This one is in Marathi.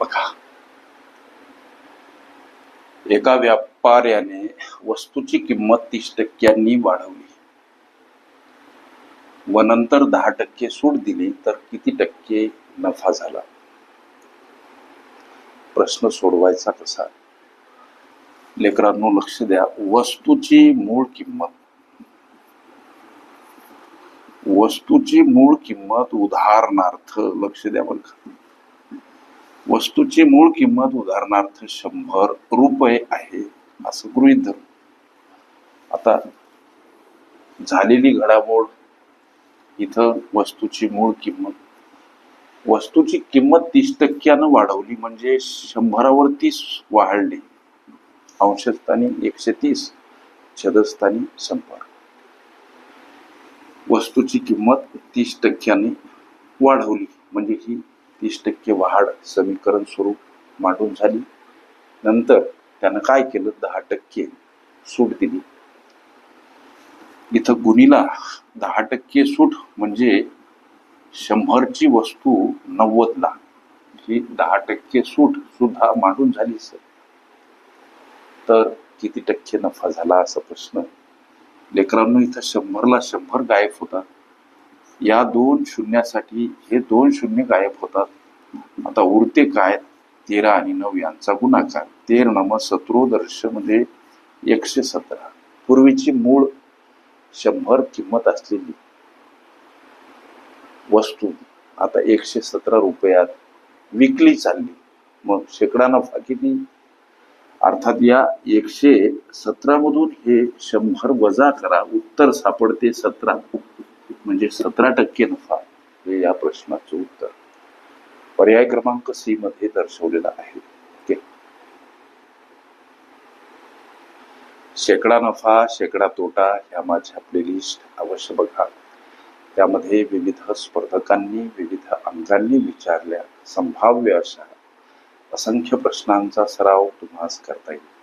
बघा. एका व्यापाऱ्याने वस्तूची किंमत तीस टक्क्यांनी वाढवली. व नंतर दहा टक्के सूट दिली तर किती टक्के नफा झाला? प्रश्न सोडवायचा कसा? लेकरांनो लक्ष द्या. वस्तूची मूळ किंमत. वस्तूची मूळ किंमत उदाहरणार्थ लक्ष द्या बघा वस्तूची मूळ किंमत उदाहरणार्थ शंभर रुपये आहे असं गृहित धरू. आता झालेली घडामोड इथं वस्तूची मूळ किंमत. वस्तूची किंमत तीस टक्क्यानं वाढवली म्हणजे शंभरावर तीस वाढली. अंशस्थानी एकशे तीस छदस्थानी संपर्क वस्तूची किंमत तीस टक्क्याने वाढवली म्हणजे ही तीस टक्के वाढ समीकरण स्वरूप मांडून झाली. नंतर त्यानं काय केलं? दहा टक्के सूट दिली. इथं गुणीला दहा टक्के सूट म्हणजे शंभरची वस्तू नव्वदला. ही दहा टक्के सूट सुद्धा मांडून झाली सर. तर किती टक्के नफा झाला असा प्रश्न. लेकरांनो इथं शंभरला शंभर गायब होतात. या दोन शून्यासाठी हे दोन शून्य गायब होतात. आता उरते काय? तेरा आणि नऊ यांचा गुणाकार. तेर नम सत्रोदर्शमध्ये एकशे सतरा. पूर्वीची मूळ शंभर किंमत असलेली वस्तू. आता एकशे सतरा रुपयात विकली चालली. मग शेकडा नफा किती अर्थात या एकशे सतरा मधून हे शंभर वजा करा. उत्तर सापडते सतरा. म्हणजे सतरा टक्के नफा हे या प्रश्नाचं उत्तर. पर्याय क्रमांक सी मध्ये दर्शवलेला आहे. शेकडा नफा शेकडा तोटा ह्या माझ्या प्लेलिस्ट अवश्य बघा. त्यामध्ये विविध स्पर्धकांनी विविध अंगांनी विचारल्या संभाव्य अशा असंख्य प्रश्नांचा सराव तुम्हाला करता येईल.